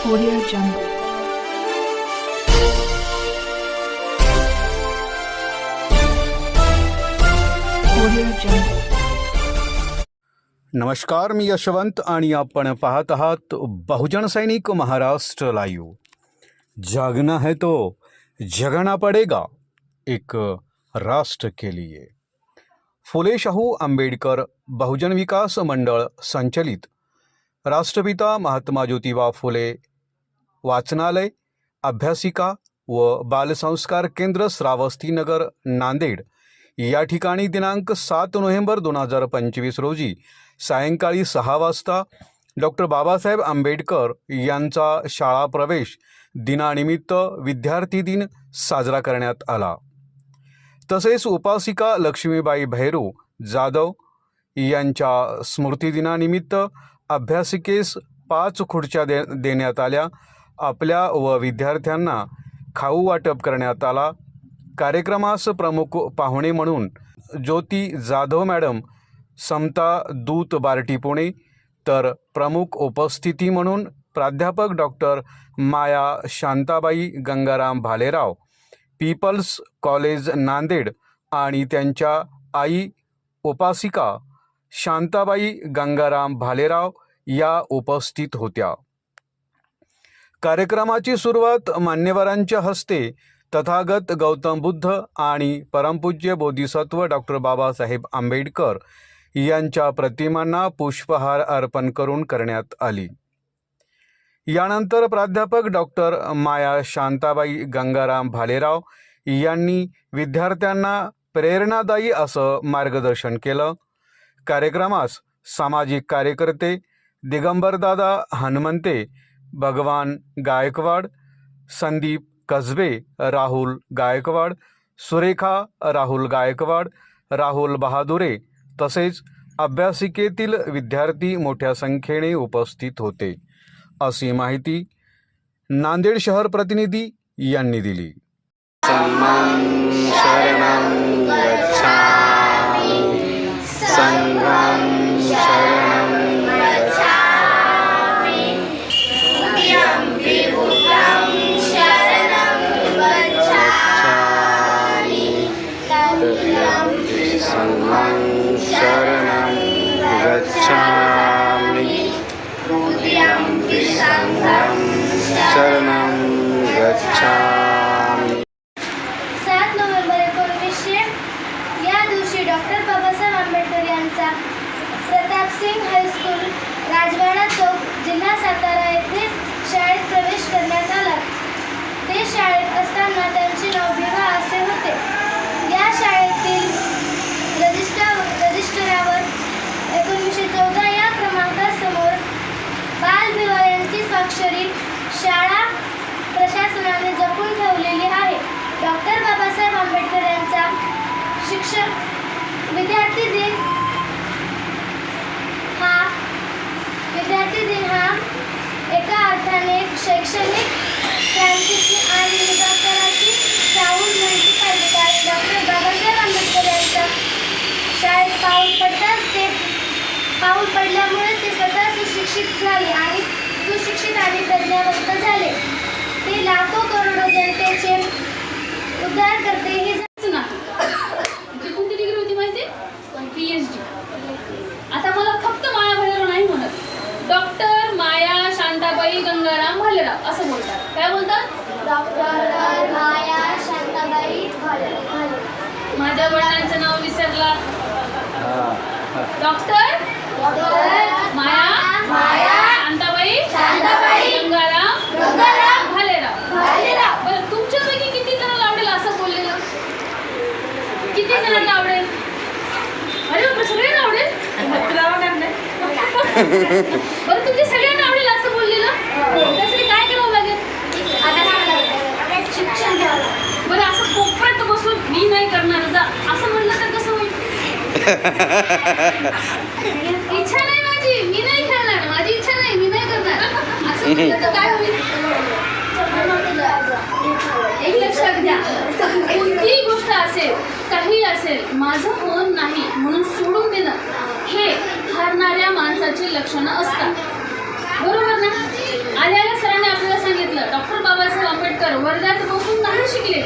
Audio Jungle. Audio Jungle. नमस्कार, मी यशवंत आणि आपण पाहत आहात बहुजन सैनिक महाराष्ट्र लाईव्ह जागना है तो जगना पडेगा, एक राष्ट्र के लिए फुले शाहू आंबेडकर बहुजन विकास मंडळ संचलित राष्ट्रपिता महात्मा ज्योतिबा फुले वाचनालय अभ्यासिका व बालसंस्कार केंद्र श्रावस्तीनगर नांदेड. या ठिकाणी दिनांक सात नोव्हेंबर दोन हजार पंचवीस रोजी सायंकाळी सहा वाजता डॉक्टर बाबासाहेब आंबेडकर यांचा शाळा प्रवेश दिनानिमित्त विद्यार्थी दिन साजरा करण्यात आला. तसेच उपासिका लक्ष्मीबाई भैरू जाधव यांच्या स्मृतिदिनानिमित्त अभ्यासिकेस पाच खुर्च्या दे देण्यात आल्या. आपल्या व विद्यार्थ्यांना खाऊ वाटप करण्यात आला. कार्यक्रमास प्रमुख पाहुणे म्हणून ज्योती जाधव मॅडम समता दूत बार्टी पुणे तर प्रमुख उपस्थिती म्हणून प्राध्यापक doctor Maya Shantabai Gangaram Bhalerao people's college Nanded आणि त्यांच्या आई उपासिका शांताबाई गंगाराम भालेराव या उपस्थित होत्या. कार्यक्रमाची सुरुवात मान्यवरांच्या हस्ते तथागत गौतम बुद्ध आणि परमपूज्य बोधिसत्व डॉक्टर बाबासाहेब आंबेडकर यांच्या प्रतिमांना पुष्पहार अर्पण करून करण्यात आली. यानंतर प्राध्यापक डॉक्टर माया शांताबाई गंगाराम भालेराव यांनी विद्यार्थ्यांना प्रेरणादायी असं मार्गदर्शन केलं. कार्यक्रमास सामाजिक कार्यकर्ते दिगंबरदादा हनुमंते भगवान गायकवाड संदीप कसबे राहुल गायकवाड सुरेखा राहुल गायकवाड राहुल बहादुरे तसेच अभ्यासिकेतील विद्यार्थी मोठ्या संख्येने उपस्थित होते. अशी माहिती नांदेड शहर प्रतिनिधी यांनी दिली. शरणं गच्छामि। तदीयम्पि सङ्घं शरणं गच्छामि। सात नोव्हेंबर एकोणीसशे या दिवशी डॉक्टर बाबासाहेब आंबेडकर यांचा प्रतापसिंग हायस्कूल राजवाडा चौक जिल्हा सातारा येथे शाळेत प्रवेश करण्यात आला. ते शाळेत असताना त्यांचे नाव विवाह असे होते या शाळेतील रजिस्टर रजिस्टरावर एकोणीसशे चौदा या क्रमांकासमोर बालविवाह यांची स्वाक्षरी शाळा प्रशासनाने जपून ठेवलेली आहे. डॉक्टर बाबासाहेब आंबेडकर यांचा शिक्षक विद्यार्थी दिन हा विद्यार्थी दिन हा एका अर्थाने शैक्षणिक क्रांतीची आणि विकासाची चाहूल माहिती पाहिजे कारण डॉक्टर बाबासाहेब आंबेडकर यांच्या शाळेत पाऊल पडताच ते पाऊल पडल्यामुळे ते स्वतः सुशिक्षित झाले आणि सुशिक्षित आणि प्रज्ञावंत झाले. ते लाखो करोडो जनतेचे उद्धार करते हे आता मला फक्त माया भालेराव नाही म्हणत. डॉक्टर माया शांताबाई गंगाराम भालेराव असं बोलतात. काय बोलतात? डॉक्टर माया शांताबाई माझ्या वडिलांचं नाव विसरला. डॉक्टर डॉक्टर माया माया शांताबाई शांताबाई गंगाराम गंगाराम भालेराव भालेराव बरं तुमच्यापैकी किती जणांना आवडेल असं बोललेलं किती जणांना आवडेल अरे बापरे सगळ्यांना आवडेल बरं तुमच्या सगळ्यांना आवडेल असं बोललेलं? त्यासाठी काय करावं लागेल? शिक्षण घ्यावं. बरं असं कोपऱ्यात बसून मी नाही करणार जा. असं म्हणलं तर कसं होईल? इच्छा नाही माझी. मी नाही खेळणार. माझी इच्छा नाही. मी नाही करणार. असं म्हणलं तर काय होईल? एक लक्षात घ्या. कोणतीही गोष्ट असेल काही असेल माझं लक्षणं असतात. बरोबर ना? आल्याला सरांनी वर्गात बसून नाही शिकले?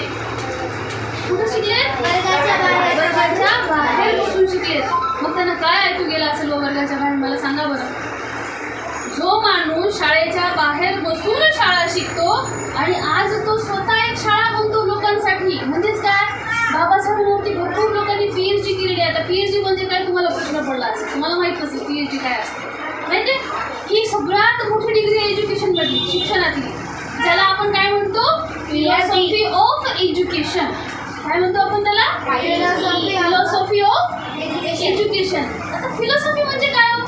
कुठं शिकले? वर्गाच्या बाहेर. बसून शिकले. मग त्यांना काय ऐकू गेलं असेल व वर्गाच्या बाहेर? मला सांगा बरं. जो माणूस शाळेच्या बाहेर बसून शाळा शिकतो आणि आज तो स्वतः एक शाळा बनतो लोकांसाठी म्हणजेच काय? बाबासाहेबांवरती भरपूर लोकांनी पीएचडी केलेली आहे. आता पीएचडी म्हणजे काय? तुम्हाला प्रश्न पडला असेल. तुम्हाला माहीत नसेल पीएचडी काय असते. माहिती ही सगळ्यात मोठी डिग्री आहे एज्युकेशनमधली शिक्षणातली. ज्याला आपण काय म्हणतो? फिलॉसॉफी ऑफ एज्युकेशन काय म्हणतो आपण त्याला? फिलॉसॉफी ऑफ एज्युकेशन आता फिलॉसॉफी म्हणजे काय हो?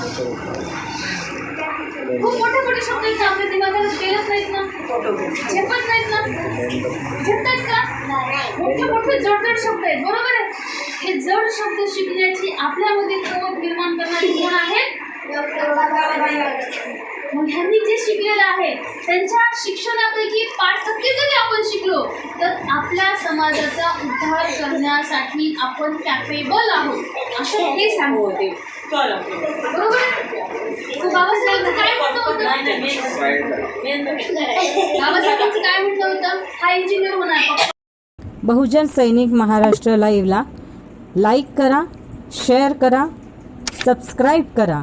खूप मोठे मोठे शब्द आहेत आपल्या दिमागाला गेलच नाहीत ना? झेपत नाहीत ना? झेपतायत का? मोठे मोठे जडजड शब्द आहेत बरोबर आहे? हे जड शब्द शिकण्याची आपल्यामध्ये प्रवत निर्माण करणारी कोण आहेत मग ह्यांनी जे शिकलेलं आहे त्यांच्या शिक्षणापैकी पाच टक्के जरी आपण शिकलो तर आपल्या समाजाचा उद्धार करण्यासाठी आपण कॅपेबल आहोत. असं हे सांगू होते बरोबर बाबासाहेबांचं काय म्हणणं होतं? बाबासाहेबांचं काय म्हणणं होतं? हा इंजिनियर होणार. बहुजन सैनिक महाराष्ट्र लाईव्हला लाईक करा शेअर करा सबस्क्राईब करा.